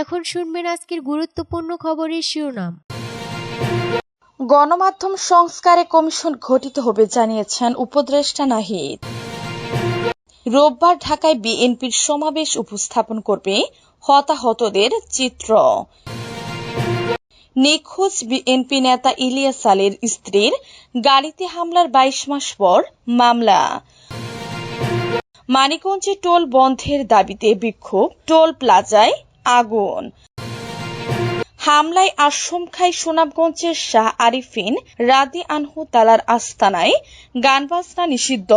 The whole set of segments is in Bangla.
এখন শুনবেন আজকের গুরুত্বপূর্ণ খবরের শিরোনাম। গণমাধ্যম সংস্কারে কমিশন গঠিত হবে জানিয়েছেন উপদেষ্টা নাহিদ। রোববার ঢাকায় বিএনপির সমাবেশ উপস্থাপন করবে হতাহতদের চিত্র। নিখোঁজ বিএনপি নেতা ইলিয়াস আলীর স্ত্রীর গাড়িতে হামলার বাইশ মাস পর মামলা। মানিকগঞ্জে টোল বন্ধের দাবিতে বিক্ষোভ, টোল প্লাজায় আগুন। হামলায় আশঙ্কায় সুনামগঞ্জের শাহ আরিফিন রাদি আনহু তালার আস্তানায় গান বাজনা নিষিদ্ধ।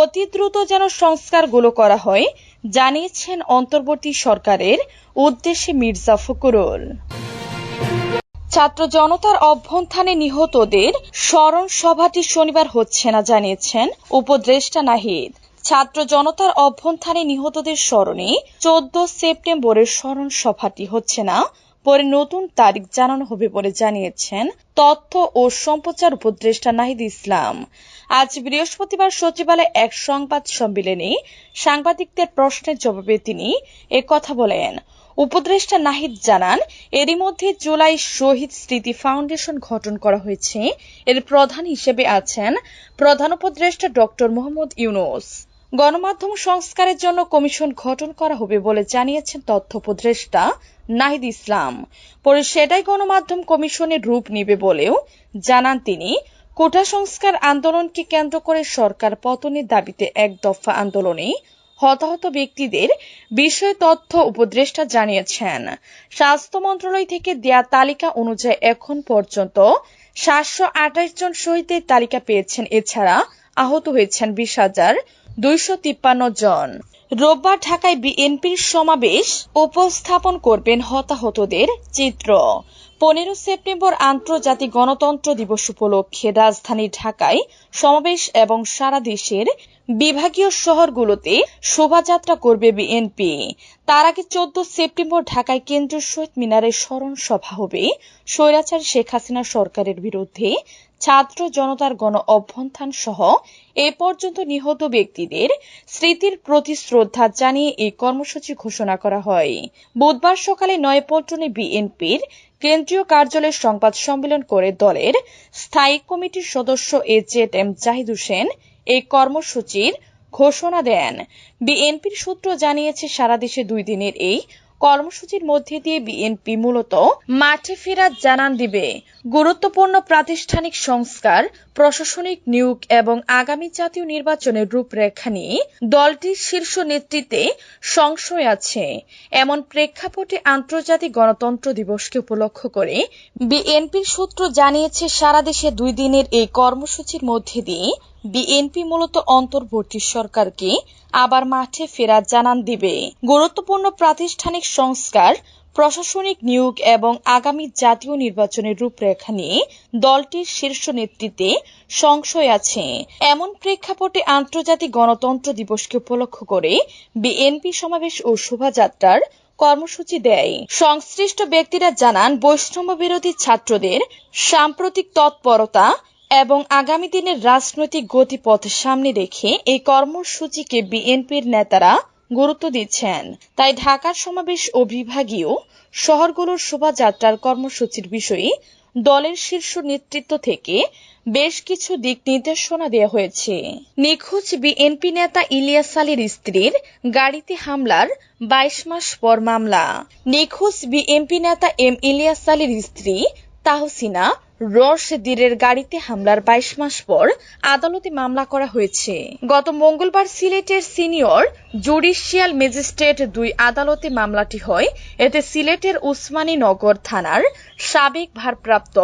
অতি দ্রুত যেন সংস্কারগুলো করা হয়, জানিয়েছেন অন্তর্বর্তী সরকারের উদ্দেশ্যে মির্জা ফখরুল। ছাত্র জনতার অভ্যন্থানে নিহতদের স্মরণ সভাটি শনিবার হচ্ছে না, জানিয়েছেন উপদেষ্টা নাহিদ। ছাত্র জনতার অভ্যন্থানে নিহতদের স্মরণে চোদ্দ সেপ্টেম্বরের স্মরণ সভাটি হচ্ছে না। পরে নতুন তারিখ জানানো হবে বলে জানিয়েছেন তথ্য ও সম্প্রচার উপদেষ্টা নাহিদ ইসলাম। আজ বৃহস্পতিবার সচিবালয়ে এক সংবাদ সম্মেলনে সাংবাদিকদের প্রশ্নের জবাবে তিনি কথা বলেন। উপদেষ্টা নাহিদ জানান, এরই মধ্যে জুলাই শহীদ স্মৃতি ফাউন্ডেশন গঠন করা হয়েছে। এর প্রধান হিসেবে আছেন প্রধান উপদেষ্টা ডক্টর মোহাম্মদ ইউনুস। গণমাধ্যম সংস্কারের জন্য কমিশন গঠন করা হবে বলে জানিয়েছেন তথ্য উপদেষ্টা নাহিদ ইসলাম। পরে সেটাই গণমাধ্যম কমিশনের রূপ নেবে বলেও জানান তিনি। কোটা সংস্কার আন্দোলনকে কেন্দ্র করে সরকার পতনের দাবিতে এক দফা আন্দোলনে হতাহত ব্যক্তিদের বিষয়ে তথ্য উপদেষ্টা জানিয়েছেন। স্বাস্থ্য মন্ত্রণালয় থেকে দেয়া তালিকা অনুযায়ী এখন পর্যন্ত সাতশো আঠাশ জন শহীদের তালিকা পেয়েছেন। এছাড়া আহত হয়েছেন বিশ হাজার দুইশো তিপ্পান্ন জন। রোববার ঢাকায় বিএনপির সমাবেশ উপস্থাপন করবেন হতাহতদের চিত্র। পনেরো সেপ্টেম্বর আন্তর্জাতিক গণতন্ত্র দিবস উপলক্ষে রাজধানী ঢাকায় সমাবেশ এবং সারা দেশের বিভাগীয় শহরগুলোতে শোভাযাত্রা করবে বিএনপি। তার আগে চোদ্দ সেপ্টেম্বর ঢাকায় কেন্দ্রীয় শহীদ মিনারে স্মরণ সভা হবে। স্বৈরাচার শেখ হাসিনা সরকারের বিরুদ্ধে ছাত্র জনতার গণ অভ্যন্থান সহ এ পর্যন্ত নিহত ব্যক্তিদের স্মৃতির প্রতি শ্রদ্ধা জানিয়ে এই কর্মসূচি ঘোষণা করা হয়। বুধবার সকালে নয়াপল্টনে বিএনপির কেন্দ্রীয় কার্যালয়ে সংবাদ সম্মেলন করে দলের স্থায়ী কমিটির সদস্য A Z M Zahid Hossain এই কর্মসূচির ঘোষণা দেন। বিএনপির সূত্র জানিয়েছে, সারা দেশে দুই দিনের এই কর্মসূচির মধ্যে দিয়ে বিএনপি মূলত মাঠে ফেরার জানান দিবে। গুরুত্বপূর্ণ প্রাতিষ্ঠানিক সংস্কার, প্রশাসনিক নিয়োগ এবং আগামী জাতীয় নির্বাচনের রূপরেখা নিয়ে দলটির শীর্ষ নেতৃত্বে সংশয় আছে। এমন প্রেক্ষাপটে আন্তর্জাতিক গণতন্ত্র দিবসকে উপলক্ষ করে বিএনপির সূত্র জানিয়েছে, সারা দেশে দুই দিনের এই কর্মসূচির মধ্যে দিয়ে বিএনপি মূলত অন্তর্বর্তী সরকারকে আবার মাঠে ফেরার জানান দিবে। গুরুত্বপূর্ণ প্রাতিষ্ঠানিক সংস্কার প্রশাসনিক নিয়োগ এবং আগামী জাতীয় নির্বাচনের রূপরেখা নিয়ে দলটির শীর্ষ নেতৃত্বে সংশয় আছে। এমন প্রেক্ষাপটে আন্তর্জাতিক গণতন্ত্র দিবসকে উপলক্ষ করে বিএনপি সমাবেশ ও শোভাযাত্রার কর্মসূচি দেয়। সংশ্লিষ্ট ব্যক্তিরা জানান, বৈষম্য বিরোধী ছাত্রদের সাম্প্রতিক তৎপরতা এবং আগামী দিনের রাজনৈতিক গতিপথ সামনে রেখে এই কর্মসূচিকে বিএনপির নেতারা গুরুত্ব দিচ্ছেন। তাই ঢাকার সমাবেশ ও বিভাগীয় শহরগুলোর শোভাযাত্রার কর্মসূচির বিষয়ে দলের শীর্ষ নেতৃত্ব থেকে বেশ কিছু দিক নির্দেশনা দেওয়া হয়েছে। নিখোঁজ বিএনপি নেতা ইলিয়াস আলীর স্ত্রীর গাড়িতে হামলার বাইশ মাস পর মামলা। নিখোঁজ বিএনপি নেতা এম ইলিয়াস আলীর স্ত্রী তাহসিনা রশদিরের গাড়িতে হামলার বাইশ মাস পর আদালতে মামলা করা হয়েছে। গত মঙ্গলবার সিলেটের সিনিয়র জুডিশিয়াল ম্যাজিস্ট্রেট দুই আদালতে মামলাটি হয়। এতে সিলেটের উসমানী নগর থানার সাবেক ভারপ্রাপ্ত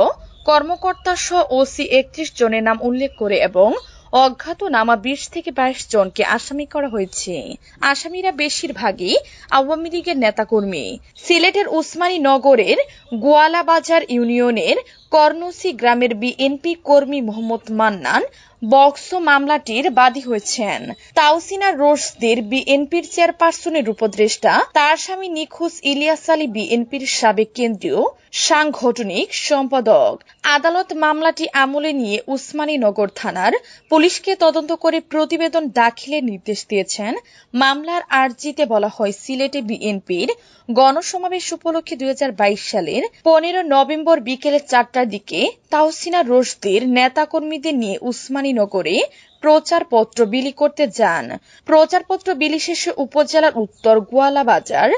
কর্মকর্তা সহ ওসি একত্রিশ জনের নাম উল্লেখ করে এবং অজ্ঞাতনামা বিশ থেকে বাইশ জনকে আসামি করা হয়েছে। আসামিরা বেশিরভাগই আওয়ামী লীগের নেতাকর্মী। সিলেটের উসমানী নগরের গোয়ালাবাজার ইউনিয়নের কর্ণসি গ্রামের বিএনপি কর্মী মোহাম্মদ মান্নান বক্সো মামলাটির বাদী হয়েছেন। তাওসিনা রোশদের বিএনপির চেয়ারপারসনের উপদেষ্টা তার স্বামী নিখোঁজ ইলিয়াস আলী বিএনপির সাবেক কেন্দ্রীয় সাংগঠনিক সম্পাদক। আদালত মামলাটি আমলে নিয়ে উসমানীনগর থানার পুলিশকে তদন্ত করে প্রতিবেদন দাখিলের নির্দেশ দিয়েছেন। মামলার আর্জিতে বলা হয়, সিলেটে বিএনপির গণসমাবেশ উপলক্ষে দুই হাজার বাইশ সালের পনেরো নভেম্বর বিকেলে চারটার দিকে তাওসিনা রোশদের নেতাকর্মীদের নিয়ে উসমানী নগরে প্রচারপত্র বিলি করতে যান। প্রচারপত্র বিলি শেষে উপজেলার উত্তর গোয়ালা বাজার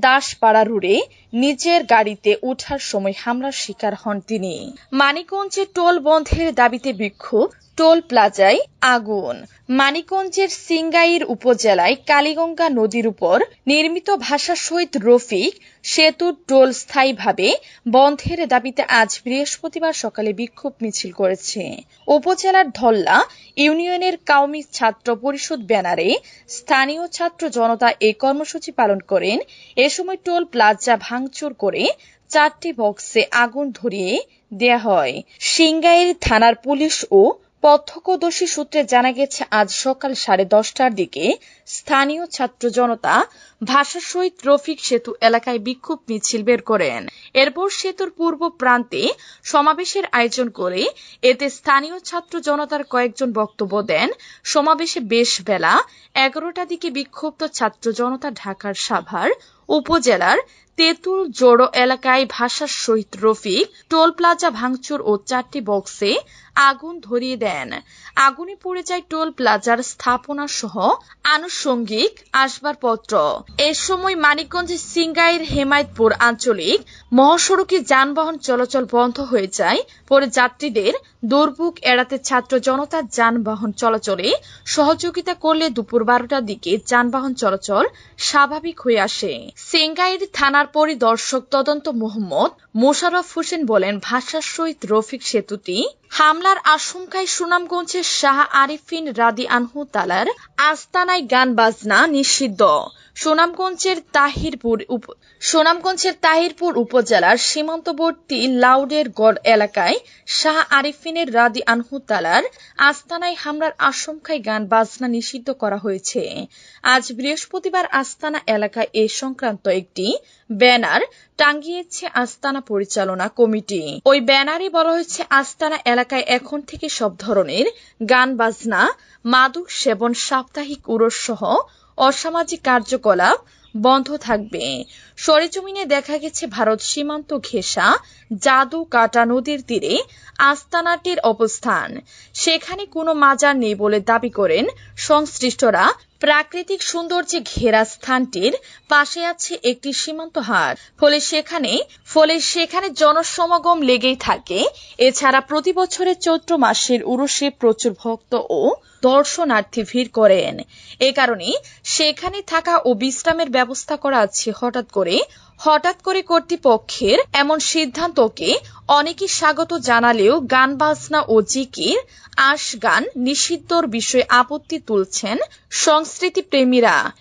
দাসপাড়া রুড়ে নিজের গাড়িতে ওঠার সময় হামলার শিকার হন তিনি। মানিকগঞ্জে টোল বন্ধের দাবিতে বিক্ষোভ টোল প্লাজায় আগুন। মানিকগঞ্জের সিংগাইর উপজেলায় কালীগঙ্গা নদীর উপর নির্মিত ভাষা শহীদ রফিক সেতুর টোল স্থায়ীভাবে বন্ধের দাবিতে আজ বৃহস্পতিবার সকালে বিক্ষোভ মিছিল করেছে। উপজেলার ধল্লা ইউনিয়নের কাউমি ছাত্র পরিষদ ব্যানারে স্থানীয় ছাত্র জনতা এই কর্মসূচি পালন করেন। এ সময় টোল প্লাজা ভাঙচুর করে চারটি বক্সে আগুন ধরিয়ে দেয়া হয়। সিংগাইর থানার পুলিশ ও প্রত্যক্ষদর্শী সূত্রে জানা গেছে, আজ সকাল সাড়ে দশটার দিকে স্থানীয় ছাত্র জনতা ভাষা শহীদ রফিক সেতু এলাকায় বিক্ষোভ মিছিল বের করেন। এরপর সেতুর পূর্ব প্রান্তে সমাবেশের আয়োজন করে এতে স্থানীয় ছাত্র জনতার কয়েকজন বক্তব্য দেন। সমাবেশে বেশ বেলা এগারোটা দিকে বিক্ষুব্ধ ছাত্র জনতা ঢাকার সাভার উপজেলার তেঁতুল জোড়ো এলাকায় ভাষার শহীদ রফিক টোল প্লাজা ভাঙচুর ও চারটি বক্সে আগুন ধরিয়ে দেন। আগুনে পুড়ে যায় টোল প্লাজার স্থাপনা সহ আনুষঙ্গিক আসবাবপত্র। এ সময় মানিকগঞ্জের সিংগাইর হেমায়তপুর আঞ্চলিক মহাসড়কে যানবাহন চলাচল বন্ধ হয়ে যায়। পরে যাত্রীদের দুর্ভোগ এড়াতে ছাত্র জনতা যানবাহন চলাচলে সহযোগিতা করলে দুপুর বারোটার দিকে যানবাহন চলাচল স্বাভাবিক হয়ে আসে। সিংগাইর থানার পরিদর্শক তদন্ত মোহাম্মদ মোশাররফ হোসেন বলেন, ভাষার রফিক সেতুটি হামলার আশঙ্কায় সুনামগঞ্জের শাহ আরিফিন রাদি আনহু তালার আস্তানায় গান বাজনা নিষিদ্ধ। সুনামগঞ্জের তাহিরপুর সুনামগঞ্জের তাহিরপুর উপজেলার সীমান্তবর্তী লাউডের গড় এলাকায় শাহ আরিফিনের রাদি আনহু তালার আস্তানায় হামলার আশঙ্কায় গান বাজনা নিষিদ্ধ করা হয়েছে। আজ বৃহস্পতিবার আস্তানা এলাকায় এ সংক্রান্ত একটি ব্যানার টাঙ্গিয়েছে আস্তানা পরিচালনা কমিটি। ওই ব্যানারে বলা হয়েছে, আস্তানা এলাকায় এখন থেকে সব ধরনের গান, বাজনা, মাদক সেবন, সাপ্তাহিক উরস সহ অসামাজিক কার্যকলাপ বন্ধ থাকবে। সরেজমিনে দেখা গেছে ভারত সীমান্ত ঘেঁষা জাদু কাটা নদীর তীরে আস্তানাটির অবস্থান। সেখানে কোনো মাজার নেই বলে দাবি করেন সংশ্লিষ্টরা প্রাকৃতিক সৌন্দর্যে ঘেরা স্থানটির পাশে আছে একটি সীমান্ত হাট ফলে সেখানে ফলে সেখানে জনসমাগম লেগেই থাকে। এছাড়া প্রতি বছরের চৈত্র মাসের উরুষে প্রচুর ভক্ত ও দর্শনার্থী ভিড় করেন। এ কারণে সেখানে থাকা ও বিশ্রামের ব্যবস্থা করা আছে হঠাৎ করে। হঠাৎ করে কর্তৃপক্ষের এমন সিদ্ধান্তকে অনেকে স্বাগত জানালেও গান বাজনা ও জিকির, আশ গান নিষিদ্ধর বিষয়ে আপত্তি তুলছেন সংস্কৃতি প্রেমীরা